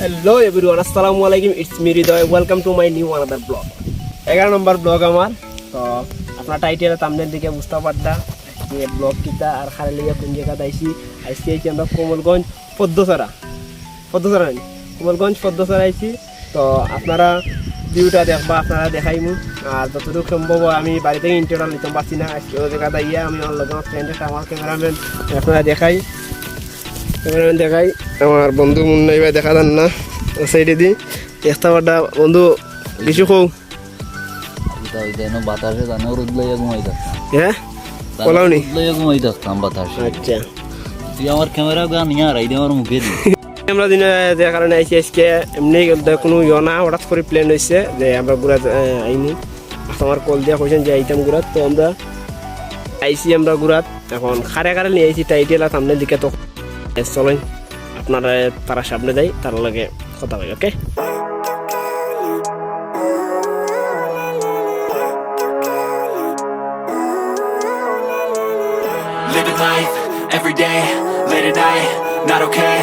Hello everyone আসসালামু আলাইকুম it's me Hridoy welcome to my new another blog এগারো নম্বর ব্লগ আমার। তো আপনার টাইটেল তামনের দিকে বুঝতে পারতা যে ব্লগ কিতা আর খালি লিগে কোন জায়গাতে আইসি আইসি আইছি আমরা কোমলগঞ্জ পদ্মসরা পদ্মসরা কোমলগঞ্জ পদ্মসরা আইছি। তো আপনারা ভিউটা দেখবা, আপনারা দেখাইমু। আর যতটুকু সম্ভব আমি বাড়ি থেকে ইন্টারনাল নিতে পারছি না। আজকে ওই জায়গাতে ইয়ে আমি লগে ফ্রেন্ড আমার ক্যামেরাম্যান আপনারা দেখাই। দেখাই। আমার বন্ধু মুন্না এবার দেখা যান না। সাইডে দি। চেষ্টা পাটা বন্ধু কিছু যেন বাতাসে জানো রোদ লইয়া ঘুমাই থাকতাম হ্যাঁ? বলাও নি। লইয়া ঘুমাই থাকতাম বাতাসে। আচ্ছা। তুই আমার ক্যামেরা গান নিয়ে আর আমার মুখে দি। আমরা দিনে যে কারণে আইসি আজকে। এমনি কোনো ইয়ে না। হঠাৎ করে প্ল্যান হয়েছে যে আমরা আইনি। আমার কল দিয়া কইছেন যে আইতাম গুড়াত। তো আমরা আইসি আমরা গুড়াত। এখন খারে খারে নিয়ে আইসি টাইটেল আর সামনের দিকে তো চলেন আপনারা তারা সামনে দেয় তার লাগে কথা হয় ওকে Living life every day, late at night, not okay.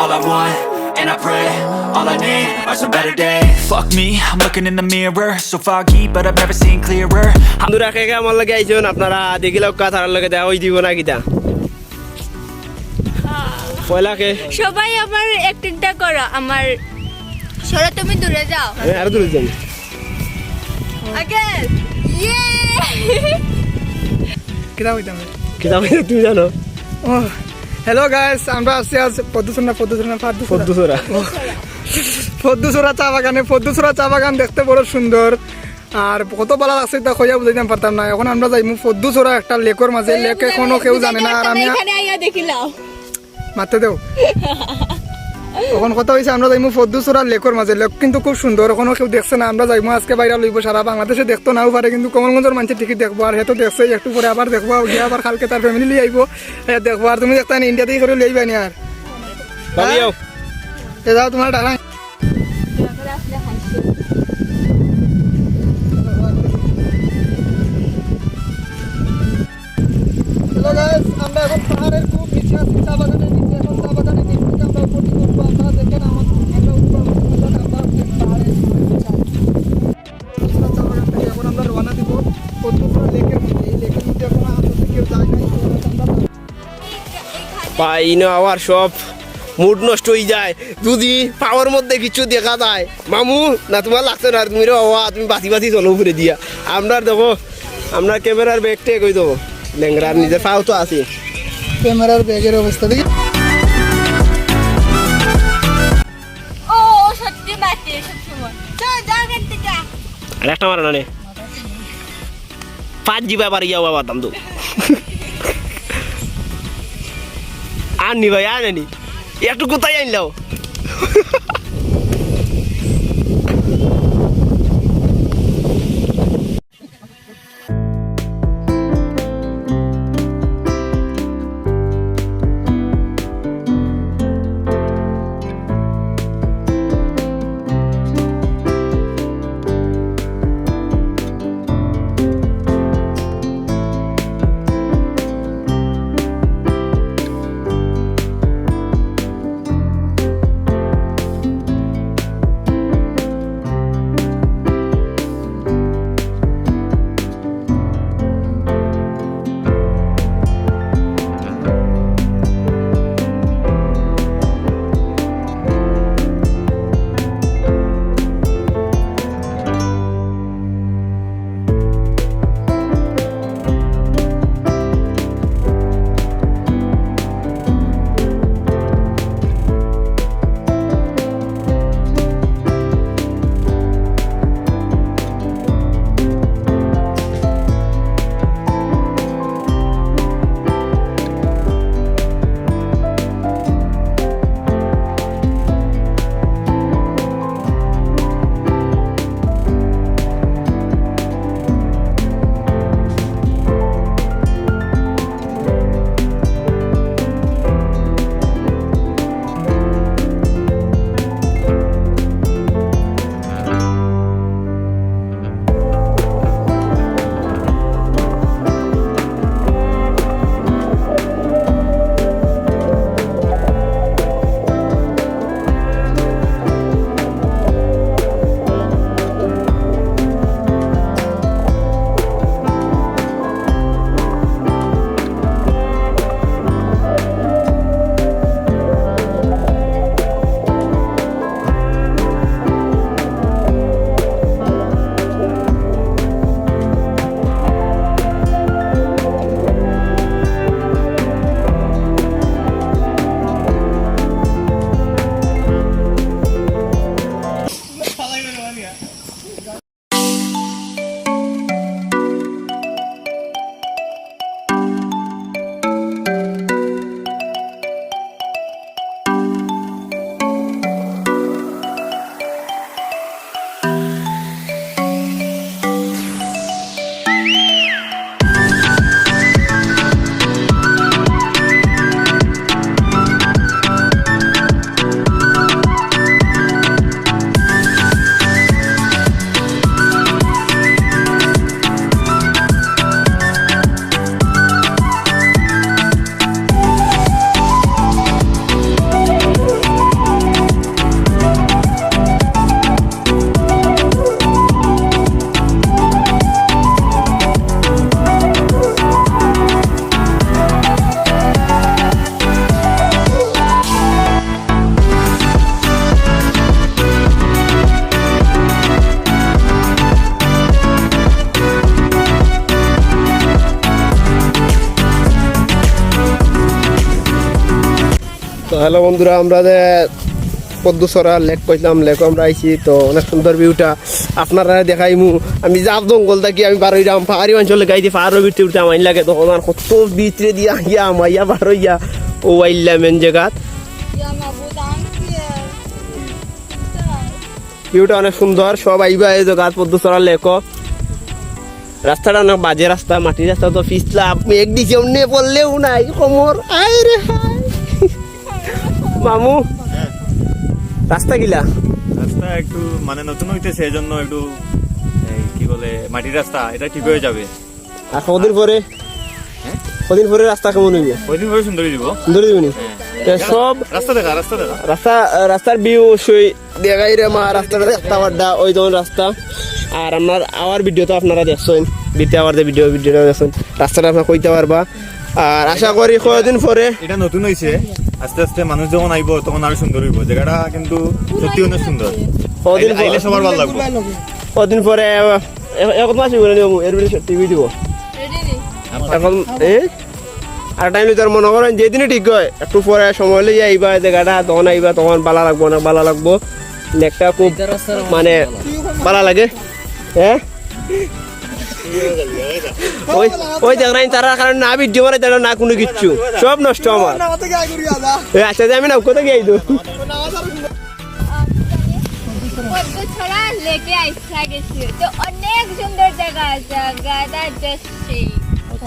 All I want, and I pray, all I need are some better days. Fuck me, I'm looking in the mirror, so foggy, but I've never seen clearer. বন্ধুরা কে কে আমার লাগে আইছেন আপনারা দেখিলে তার লাগে দেওয়া ওই দিব না কিতা পয়লা কে সবাই আমার অ্যাক্টিংটা করো আমার সরা তুমি দূরে যাও। আমি আরও দূরে যাই আগে ইয়ে! হইতাম কিতা তুমি জানো? ও হ্যালো গাইস আমরা আসছি আজ পদ্মসুনা পদ্মসুনা পদ্মসুরা। পদ্মসরা চা বাগানে পদ্মসুরা চা বাগান দেখতে বড় সুন্দর। আর কত ভালো লাগছে তা খোঁজা বুঝাইতে পারতাম না। এখন আমরা যাইমু পদ্মসুরা একটা লেকের মাঝে। লেক এখনও কেউ জানে না। আর আমি মারতে দেও। এখন কথা হয়েছে আমরা যাইমু পদ্মসুরা লেকের মাঝে। লেক কিন্তু খুব সুন্দর এখনও কেউ দেখছে না। আমরা যাইমু আজকে বাইরে লইব সারা বাংলাদেশে দেখতো নাও পারে কিন্তু কমলগঞ্জের মানুষের টিকিট দেখব। আর হেতো দেখছে একটু পরে আবার দেখব গিয়ে আবার কালকে তার ফ্যামিলি লিয়ে আইবো। দেখব। আর তুমি দেখতে ইন্ডিয়াতেই করে লইবা নি আর। এ যাও তোমার টাকা পাইন আবার সব মুড নষ্ট হয়ে যায়। যদি পাওয়ার মধ্যে কিছু দেখা যায়। মামু না তোমার লাগছে না? তুমি রে বাবা তুমি বাতি বাতি চলো উপরে দিয়া। আমরা দেখো আমরা ক্যামেরার ব্যাগটে কই দেবো। ল্যাংরার নিজের পাও তো আছে। ক্যামেরার ব্যাগের অবস্থা দেখি। আর একটা মারা না নে। পাঁচ জিবা পারি যাও বাবা দাম তো। আননি ভাই আনেনি। একটু কোথায় আনলাও হ্যালো বন্ধুরা, আমরা যে পদ্মসরা লেক কইলাম লেক আমরা আইছি, তো অনেক সুন্দর ভিউটা আপনারা দেখাইমু, আমি যাব জঙ্গল থাকি, আমি বার হইলাম পাহাড়ি অঞ্চলে গাইতে পাহাড়ের ভিতরে উঠে আমার লাগে, তখন আর কত ভিতরে দিয়া গিয়া আমাইয়া বার হইয়া, ও আইলা মেন জায়গাত. ভিউটা অনেক সুন্দর, সব আইবা এই জায়গাত পদ্মসরা লেক রাস্তাটা অনেক বাজে রাস্তা, মাটির রাস্তা তো পিছলা আপনি দিকে অন্য পড়লেও নাই, কমর। আয় রে, হায়। মামু রাস্তা গিলা? রাস্তা একটু মানে নতুন হইতেছে এই জন্য একটু কি বলে মাটির রাস্তা এটা ঠিক হয়ে যাবে। আর কদিন পরে? কদিন পরে রাস্তা কেমন হইবে? কয়দিন পরে সুন্দরী দিব। সুন্দর দিবনি তে সব রাস্তা দেখা রাস্তা দেখা। রাস্তা রাস্তার ভিউ সই দেখাই রে মা রাস্তাটা দেখতে পারডা ওই ধরুন রাস্তা। আর আমার আমার ভিডিও তো আপনারা দেখছেন। দ্বিতীয় আবার ভিডিও ভিডিওটা দেখছেন। রাস্তাটা আপনারা কইতে পারবা। আর আশা করি কয়দিন পরে এটা নতুন হইছে। আস্তে আস্তে মানুষ যখন আইব তখন আরও সুন্দর হইব। জায়গাটা কিন্তু সত্যি অনেক সুন্দর। কদিন আইলে- সবার ভালো লাগবে। কদিন পরে এ- এক মাস হইব না এর ভিডিও টিভি দিব? এখন এ? আর টাইম তোর মনে করেন যেদিনই ঠিক হয় একটু পরে সময় লইয়া আইবা জায়গাটা তখন আইবা তখন ভালো লাগবো না ভালো লাগবো। লেকটা খুব মানে ভালো লাগে। হ্যাঁ? ওই ওই দেখলেন তারা কারণ না ভিডিও মানে তারা না কোনো কিচ্ছু সব নষ্ট আমার। না আমাদের গায়ে ঘুরিয়ে আদা এ, আচ্ছা আমি না কোথায় গিয়ে আইতো ছড়া লেকে আইসা গেছি। তো অনেক সুন্দর জায়গা জায়গাটা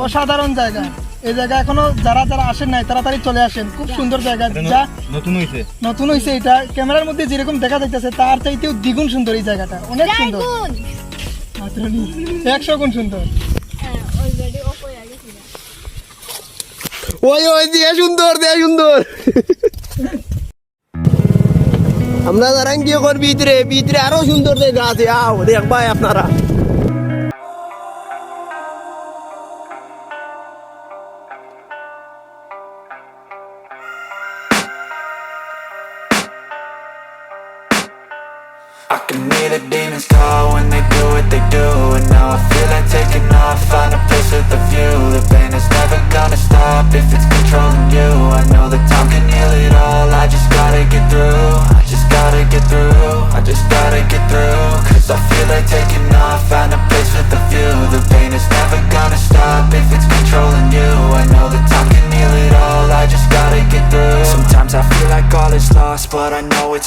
অসাধারণ জায়গা। এই জায়গা এখনও যারা যারা আসেন নাই তাড়াতাড়ি চলে আসেন। খুব সুন্দর জায়গা। যা নতুন হইছে। নতুন হয়েছে এটা। ক্যামেরার মধ্যে যেরকম দেখা যাইতেছে তার চাইতেও দ্বিগুণ সুন্দর এই জায়গাটা। অনেক সুন্দর। গেছি ওই ওই সুন্দর সুন্দর। আমরা দাঁড়ান কি করবি ভিতরে ভিতরে আরও সুন্দর দেখ আছে। আও দেখবাই আপনারা।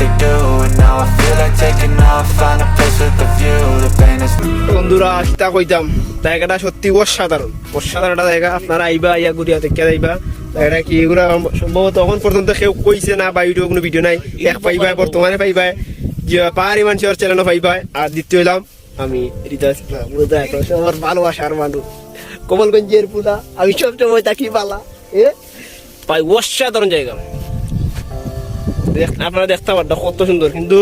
they do And now I feel like taking off, find a place with a view The pain is বন্ধুরা কইতাম জায়গাটা সত্যি অসাধারণ। অসাধারণ একটা জায়গা আপনারা আইবা ইয়া ঘুরিয়া দেখে যাইবা। জায়গাটা কি সম্ভবত তখন পর্যন্ত কেউ কইছে না বা কোনো ভিডিও নাই। এক পাইবা বর্তমানে পাইবা পাহাড়ি মানুষের চ্যানেলও পাইবা আর দ্বিতীয় হইলাম আমি হৃদয় আমার ভালোবাসার মানুষ। কমলগঞ্জের পুলা। আমি সব সময় থাকি পালা। এ? পাই অসাধারণ জায়গা। আপনারা দেখতে পারবেন কত সুন্দর। কিন্তু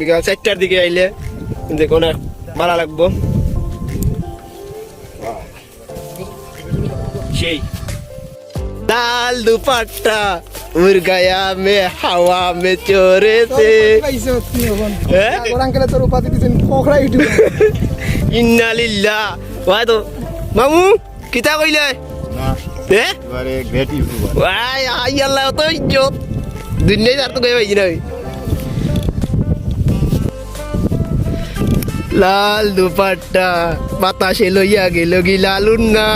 বিকাল চারটার দিকে আইলে কিন্তু অনেক ভালো লাগবো। সেই। লাল দুপাট্টা হ্যাঁ? আঙ্কেলে তোর উপাধি দিচ্ছেন পোখরা ইউটিউব ইন্না লিল্লাহ। ওই তো। মামু কিতা কইলে? এ ইউটিউবার ভাই আই আল্লাহ তো ইজ্জত। দুনিয়ায় আর তো গয়ে ভাই না লাল দুপাট্টা বাতাসে লইয়া গেল গি লালুন না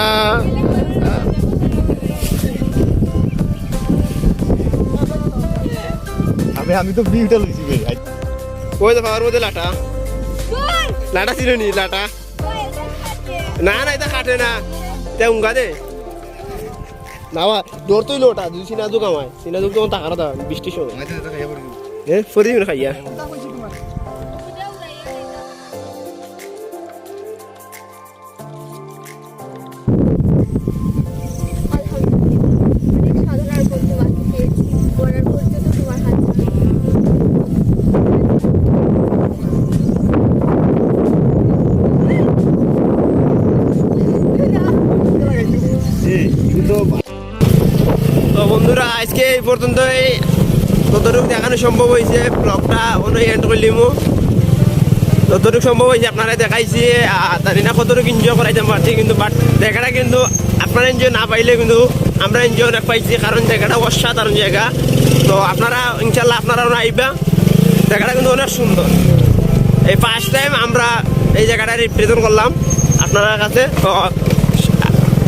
আমি আমি তো বিউটা লইছি ভাই ওই দেখো আমার মধ্যে লাটা লাটা ছিল নি লাটা না না এটা কাটে না তে উঙ্গা দে না বা ডোর তুই লোটা দুই সিনা দুক আমায় সিনা দুক তখন দা বৃষ্টির সময়। এ ফরি খাইয়া। তো বন্ধুরা, আজকে এই পর্যন্ত এই ততটুকু দেখানো সম্ভব হয়েছে ব্লগটা অনেক এন্ড করলিমু যতটুকু সম্ভব হয়েছে, আপনারা দেখাইছি। জানি না কতটুকু এনজয় করাইতে পারছি, কিন্তু বাট জায়গাটা কিন্তু আপনারা এনজয় না পাইলে কিন্তু আমরা এনজয় অনেক পাইছি, কারণ জায়গাটা অসাধারণ জায়গা। তো আপনারা ইনশাল্লাহ আপনারাও আইবা। জায়গাটা কিন্তু অনেক সুন্দর। এই ফার্স্ট টাইম আমরা এই জায়গাটা রিপ্রেজেন্ট করলাম আপনার কাছে। তো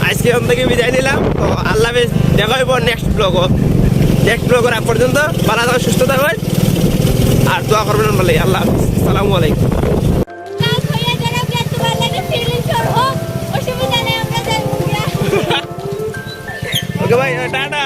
আজকে ওখান থেকে বিদায় নিলাম। তো আল্লাহ হাফেজ দেখা হইব নেক্সট ব্লগ নেক্সট ব্লগ করা পর্যন্ত ভালো থাকুন সুস্থ থাকবেন আর দোয়া করবেন বলে আল্লাহ হাফেজ। আসসালামু আলাইকুম। ওকে ভাই টাটা।